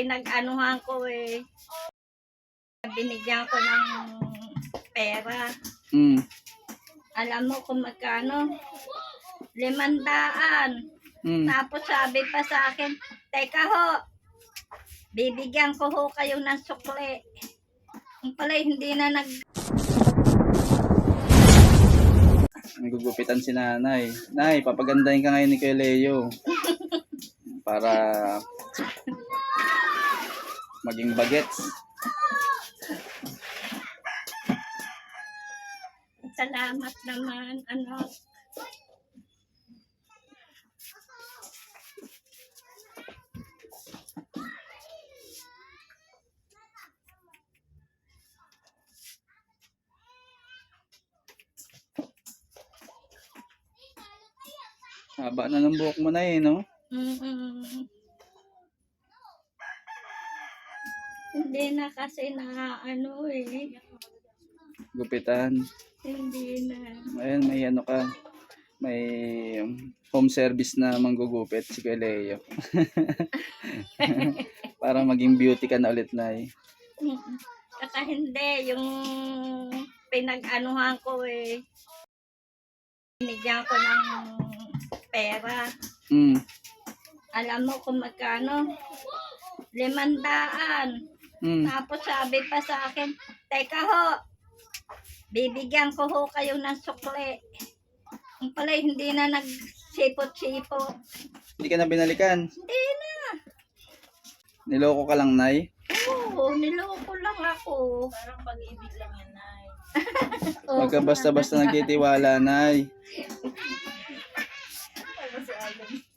pinag-anuhan ko eh. Binigyan ko ng pera. Mm. Alam mo kung magkano? Limandaan. Mm. Tapos sabi pa sa akin, Teka ho, bibigyan ko ho kayo ng sukle. Yung pala hindi na nag... Nagugupitan si nanay. Nay, papagandahin ka ngayon ni Kuya Leo. Para maging bagets. Salamat naman, ano. Haba na ng buhok mo na eh, no? Mm-mm. Hindi na kasi na ano eh. Gupitan. Hindi na. Ayun, may ano ka. May home service na manggugupit si Kuya Leo. Para maging beauty ka na ulit na eh. Saka hindi, yung pinag-anuhan ko eh. Binigyan ko ng pera. Mm. Alam mo kung magkano? Limandaan. Mm. Tapos sabi pa sa akin, Teka ho, bibigyan ko ho kayo ng sukle. Yung pala hindi na nagsipot-sipot. Hindi ka na binalikan. Hindi na. Niloko ka lang, Nay. Oo, niloko lang ako. Parang pag-ibig lang yan, Nay. Huwag ka basta-basta nagtitiwala, Nay. Ano si?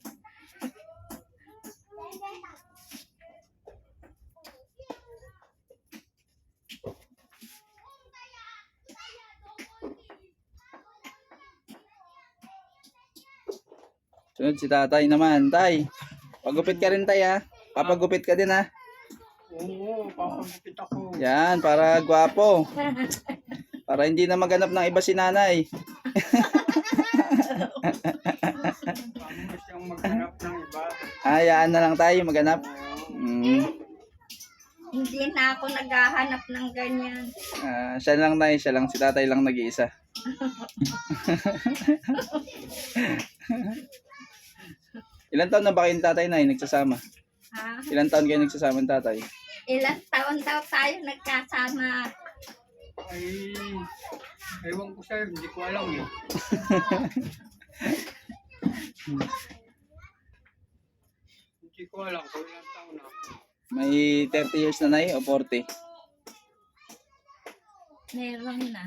Sunod si tatay naman. Tay, pagupit ka rin, tay, ha? Papagupit ka din, ha? Oo, papagupit ako. Yan, para gwapo. Para hindi na maganap ng iba si nanay. Maghanap ng iba? Hayaan na lang tayo maganap. Mm. Hindi na ako naghahanap ng ganyan. Ah, siya lang na siya lang si tatay lang nag-iisa. Ilan taon na ba kayo ni tatay na nagsasama? Ha? Ilan taon kayo nagsasama ng tatay? Ilang taon daw tayo nagkasama. Ay, ewan ko sa'yo, hindi ko alam eh. hindi ko alam kung ilang taon na. May 30 years na nay o 40? Meron na.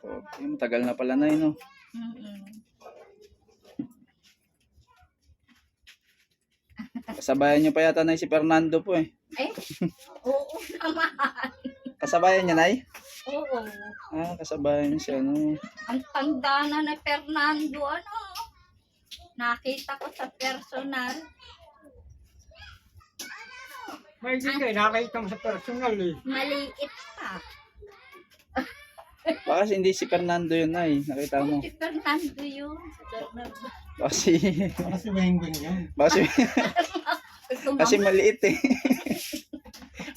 40. Matagal na pala na no? Mm-mm. Kasabayan niyo pa yata na si Fernando po eh. Eh? Oo naman. Kasabayan niya nay? Oo. Ah, kasabayan siya no. Ang tanda na ni Fernando, ano? Nakita ko sa personal. May hindi kayo nakita mo sa personal eh. Maliit pa. Baka hindi si Fernando yun nay. Nakita mo. Si Fernando yun. Baka si... Kasi weng-weng yun. Baka si... Kasi maliit eh.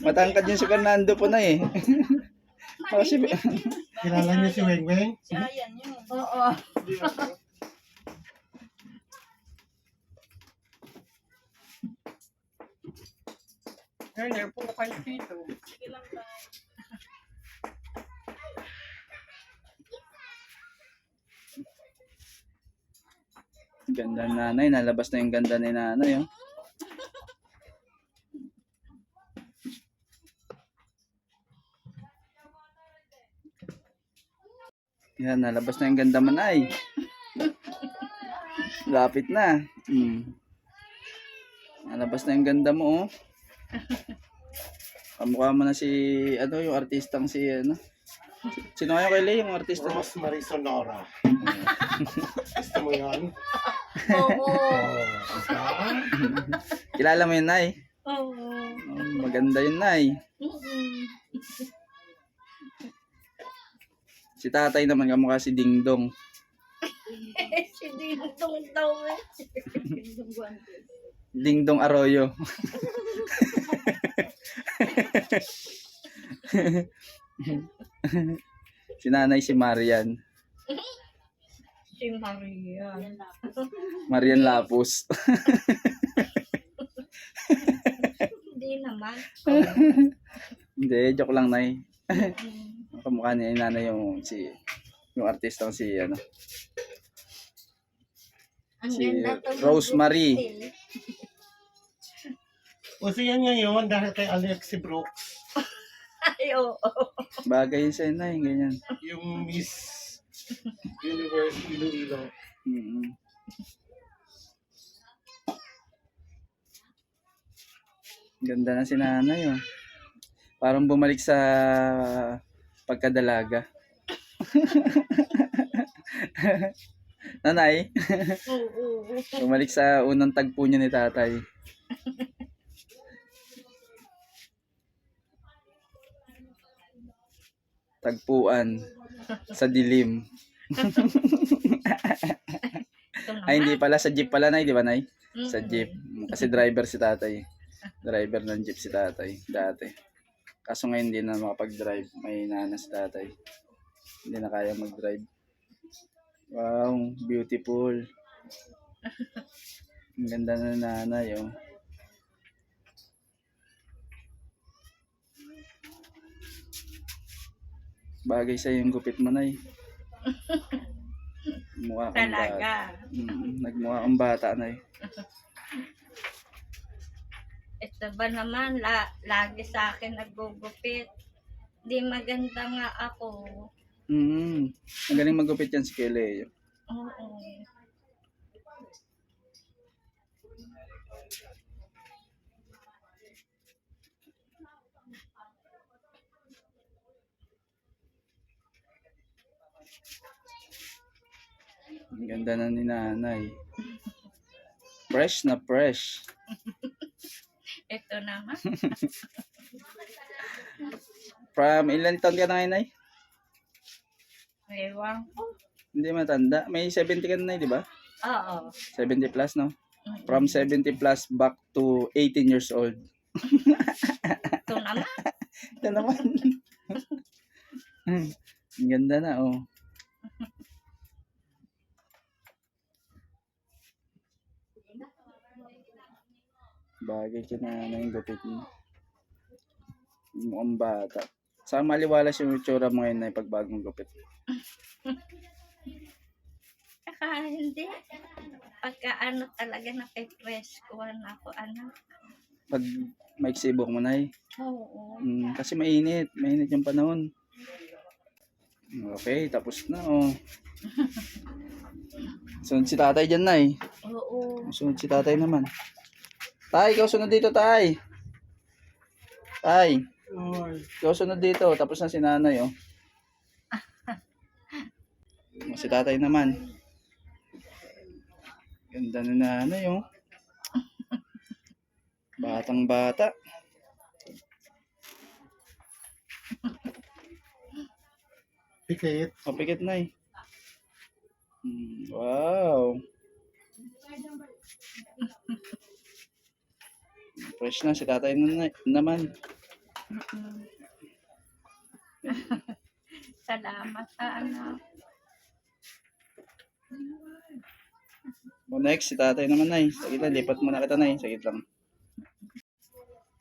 Matangkad yung si Fernando po na eh. Baka si... Kilala niyo si weng-weng? Giant yun. Oo. Eh, po kayo dito. Sige lang, Tay. Ganda ng nanay. Nalabas na yung ganda ni nanay. Oh. Yan, nalabas na yung ganda man ay. Lapit na. Hmm. Nalabas na yung ganda mo, oh. Kamukha mo na si, ano, yung artistang si, ano. Sino kayo kay Lay, yung artista? Rosemary Sonora. Gusto mo yan? Oo. Kilala mo yun, Nay? Oo. Oh, maganda yun, Nay. Si tatay naman kamukha si Ding Dong. si Dingdong daw eh. Dingdong Arroyo. si nanay si Marian. Si Maria. Marian Lapus. Hindi naman. Hindi, joke lang, Nay. Kamukha niya yung nanay yung si yung artista si ano. Ang Si ganda to. Rosemary. Uso yan ngayon dahil kay Alexi Brooks, Ay, oo. Bagay yun sa Nay, ganyan. yung Miss Universe Iloilo. Mm-mm. Ganda na si nanay, oh. Parang bumalik sa pagkadalaga. nanay, bumalik sa unang tagpo niya ni tatay. Tagpuan sa dilim. Ay, hindi pala. Sa jeep pala, Nay. Di ba, Nay? Sa jeep. Kasi driver si tatay. Driver ng jeep si tatay. Dati. Kaso ngayon hindi na makapag-drive. May nana si tatay. Hindi na kaya mag-drive. Wow, beautiful. Ang ganda na nanay, oh. Bagay sa yung gupit mo, Nay. Mukha kang bata. Talaga. Mm, nagmukha kang bata, Nay. Ito ba naman, la, lagi sa akin naggugupit. Di maganda nga ako. Mm. Ang galing magupit yan si Kele. Oo. Ang ganda na ni nanay. Fresh na fresh. Ito naman. From ilan taon ka na ngayon, Nay? Ewan ko. Hindi matanda. May 70 ka na, Nay, di ba? Oo. 70 plus, no? From 70 plus back to 18 years old. Ito naman. Ito naman. Ang ganda na, oh. Bagay ka na na yung gupit mo. Mukhang bata. Saan maliwalas yung itsura mo ngayon na pagbagong gupit? Saka hindi. Pagka ano talaga na ako, ano. Pag may sibok mo na Oo. Mm, kasi mainit. Mainit yung panahon. Okay, tapos na, oh. Sunod si tatay dyan, Nay. Oo. Sunod si tatay naman. Tay, ikaw sunod dito, tay. Tay, ikaw sunod dito. Tapos na si nanay, oh. Oh, si tatay naman. Ganda na nanay, oh. Batang bata. Pikit. Mapikit na eh. Mm, wow. Fresh na si tatay na, naman. Salamat sa ano. O next, si tatay naman na Sagit lang, lipat muna kita na Sagit lang.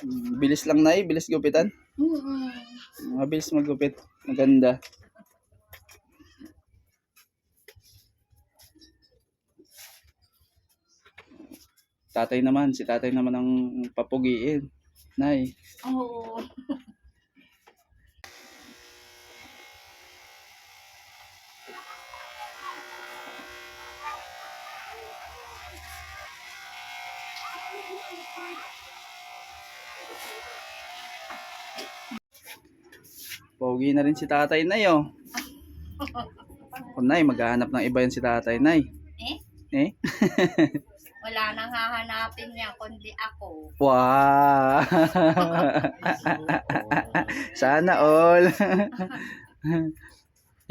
Mm, Bilis lang na bilis gupitan. Mabilis magupit. Maganda. Tatay naman, si tatay naman ang papugiin. Nay, Oo. pogi na rin si tatay Nay, oh. O Nay, maghahanap ng iba yan si tatay Nay. Eh? Eh? Wala nang hahanapin niya kundi ako. Wow! Sana all.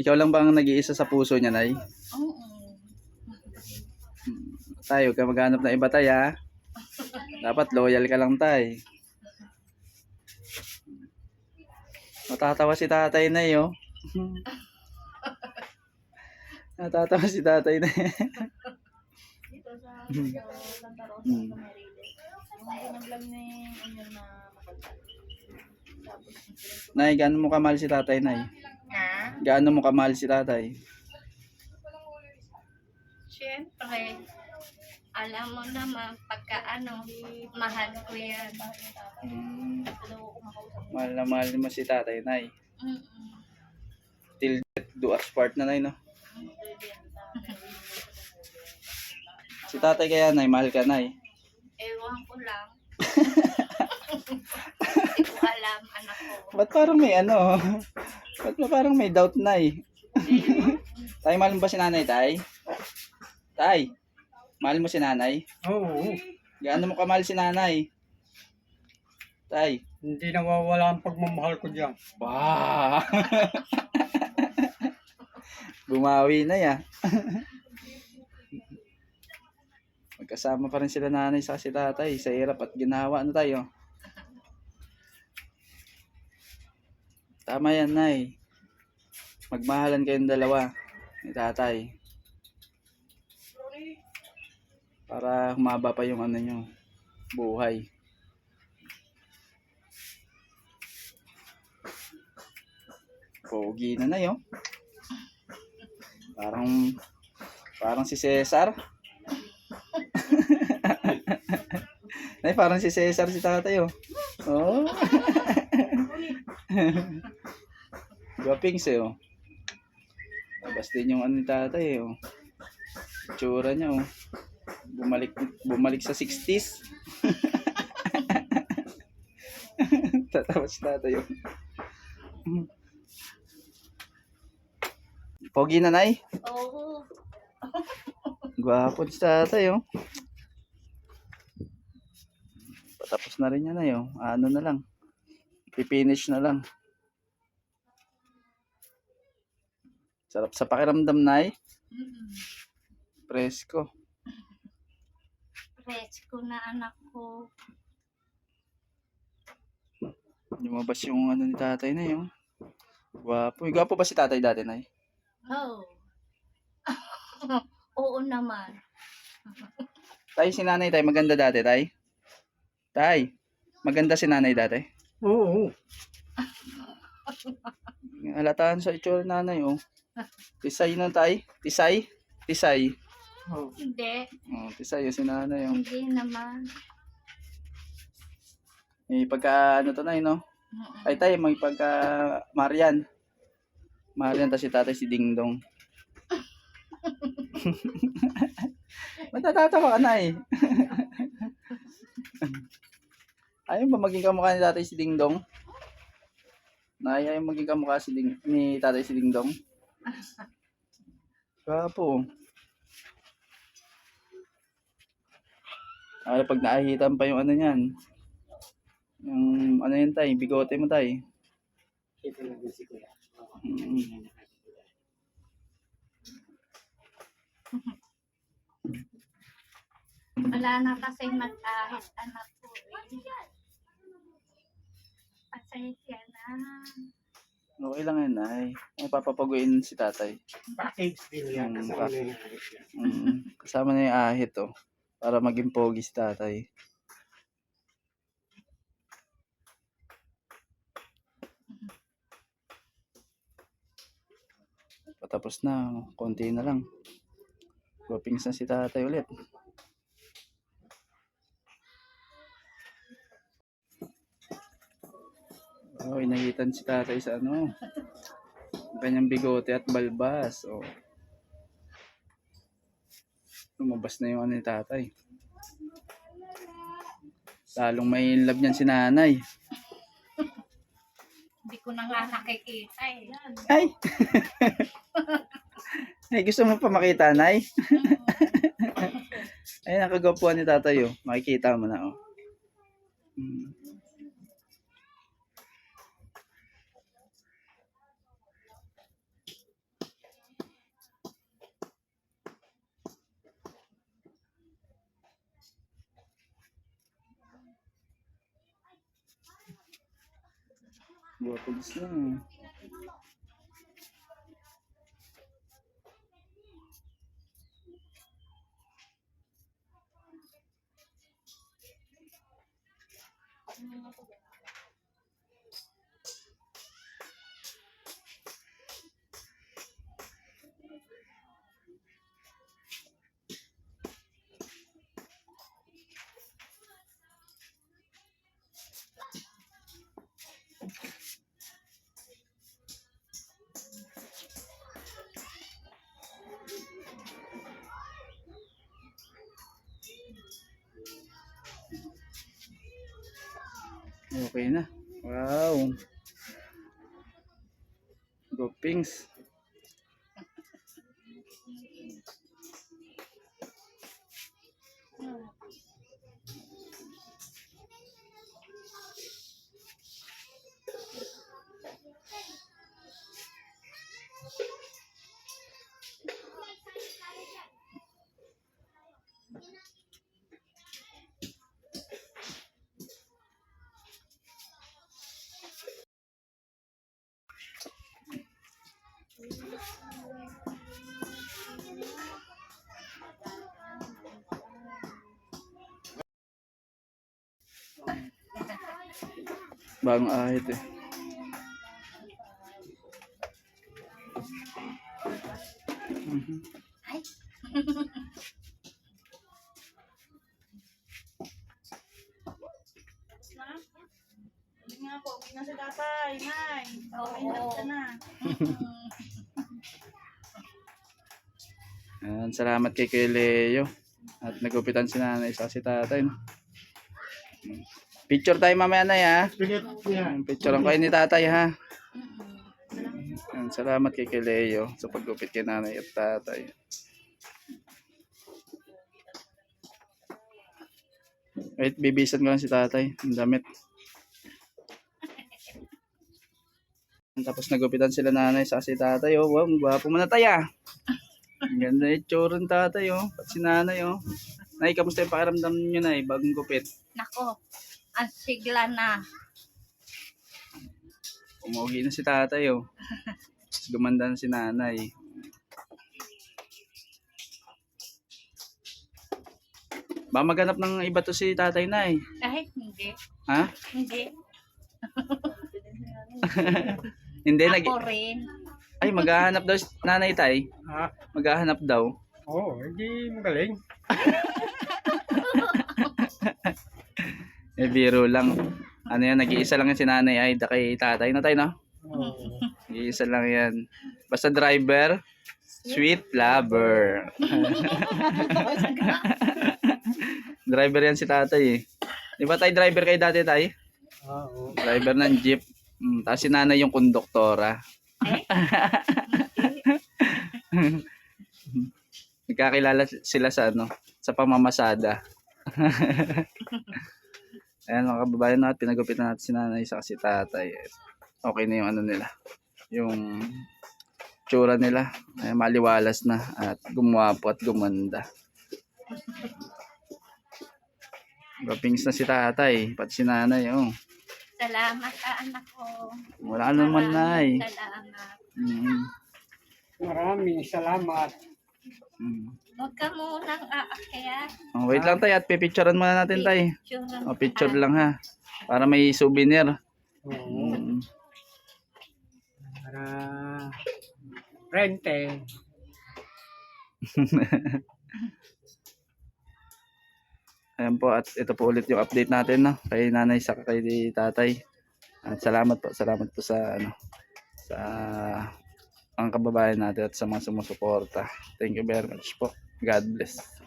Ikaw lang bang nag-iisa sa puso niya, Nay? Oo. Tayo, ka maghanap ng iba tayo, ha? Dapat loyal ka lang tay. Matatawa si tatay na yo. Natatawa si tatay na Dito sa Hmm. Mariles. Yung na kapatid. Tapos, Nay, gaano mo kamahal si tatay, Nay? Ha? Gaano mo kamahal si tatay? Siyempre, alam mo naman, pagka ano, mahal ko yan. Mm, mahal na mahal mo si tatay, Nay. Mm-mm. Till death do us part na, Nay, no? Si tatay kaya, Nay, mahal ka, Nay. Ewan ko lang. Hindi ko alam, anak ko. Ba't parang may ano? Ba't ba parang may doubt, Nay? tay, mahal mo ba si nanay, Tay? Tay, mahal mo si nanay? Oo, Gaano mo kamahal si nanay? Tay, hindi nawawala ang pagmamahal ko diyan. Wow! Bumawi na ya. Magkasama pa rin sila nanay sa si tatay sa hirap at ginawa na tayo. Tama yan, Nay. Magmahalan kayong dalawa ni tatay. Para humaba pa yung ano nyo, buhay. Pogi na na yun. Parang, parang si Cesar. Ay, parang si Cesar si tatay, oh. Oh. Gwaping siya, oh. Tapos din yung ano ni tatay, oh. Tsura niya, oh. Bumalik, bumalik sa 60s. Tatawa si tatay, oh. Pogi na, Nay. Oo. Gwapo si tatay, oh. Patapos na rin yan, ay, oh. Ano na lang. Pipinish na lang. Sarap sa pakiramdam, Nay. Mm-mm. Presko. Presko na anak ko. Lumabas yung ano ni tatay na yun. Gwapo. Gwapo ba si tatay dati, Nay? Oo. Oo naman. Tay, si nanay, tay. Maganda dati, tay. Tay, maganda si nanay dati. Oo, Halataan sa itsura ni nanay, oh. Tisay na, tay. Tisay. Tisay. oo. Hindi. Oh, tisay yung si nanay, oh. Hindi naman. May pagka, ano to na, no? Ay, tay, may pagka Marian. Marian, tas si tatay si Dingdong. Matatatawa ka na eh. Ayaw ba maging kamukha ni tatay si Dingdong? Na ayaw maging kamukha si Ding, ni tatay si Dingdong? Kapo. Ay, pag naahitan pa yung ano niyan. Yung ano yun tay, bigote mo tay. Ito lang si Kuya. Mm. Wala na kasi mag-ahit anak ko. Eh. Pasensya na. Okay lang yan ay. May papapaguin si tatay. Package din yan. Mm, Kasama na yung ahit yan. Mm. Kasama na yung ahit oh. Para maging pogi si tatay. Patapos na. Konti na lang. Guwapings na si tatay ulit. Oh, inahitan si tatay sa ano. Ang kanyang bigote at balbas. Oh. Lumabas na yung ano ni tatay. Lalong may love niyan si nanay. Hindi ko na nga nakikita eh. Ay! Ay, gusto mo pa makita, Nay? Ay, nakagapuan ni tatay, oh. Makikita mo na, oh. Hmm. Bottles na. Okay na. Wow. Go Bagong ahit eh. Na? Hindi nga po, okay na si tatay. Nay, Oo. ka na. Ayan, salamat kay kay Leo. At nagupitan si nanay sa si tatay. No? Picture tayo mamaya na ya. Yeah. Picture ko kayo ni tatay ha. Ayan, salamat kay kay Leo sa paggupit kay nanay at tatay. Wait, bibisan ko lang si tatay. Ang damit. Tapos nagupitan sila nanay sa si tatay. Oh, wow, ang gwapo mo na tayo ah. Ang ganda yung tsura ng tatay oh. At si nanay oh. Nay, kamusta yung pakiramdam niyo na bagong gupit? Nako, ang sigla na. Umuwi na si tatay oh. Gumanda na si nanay. Ba maghanap ng iba to si tatay na eh. Kahit hindi. Ha? Hindi. Hindi nag Ako rin. Ay maghahanap daw si nanay tay. Ah, Maghahanap daw. oo, hindi magaling. Eh biro lang. Ano yan, nag-iisa lang yan si nanay ay kay tatay na tayo no? Oo. Nag-iisa lang yan. Basta driver, sweet lover. driver yan si tatay eh. Di ba tayo driver kayo dati tay? Ah, oo. Driver ng jeep. Mm, tapos si nanay yung konduktora. Nagkakilala sila sa ano, sa pamamasada. Ayan mga kababayan natin, pinagupitan natin si nanay sa si tatay. Okay na yung ano nila. Yung tsura nila. Ay, maliwalas na at gumwapo at gumanda. Gapings na si tatay, pati si nanay. Oh. Salamat ka anak ko. Wala naman nay. Salamat. Mm. Maraming salamat. Mm. Huwag ka munang aakyat. Oh, wait lang tayo at pipicturean muna natin tayo. Picture O, picture lang ha. Para may souvenir. Oo. Mm. Para rente. Ayan po at ito po ulit yung update natin no kay nanay sa kay tatay. At salamat po, salamat po sa ano sa ang kababayan natin at sa mga sumusuporta. Thank you very much po. God bless.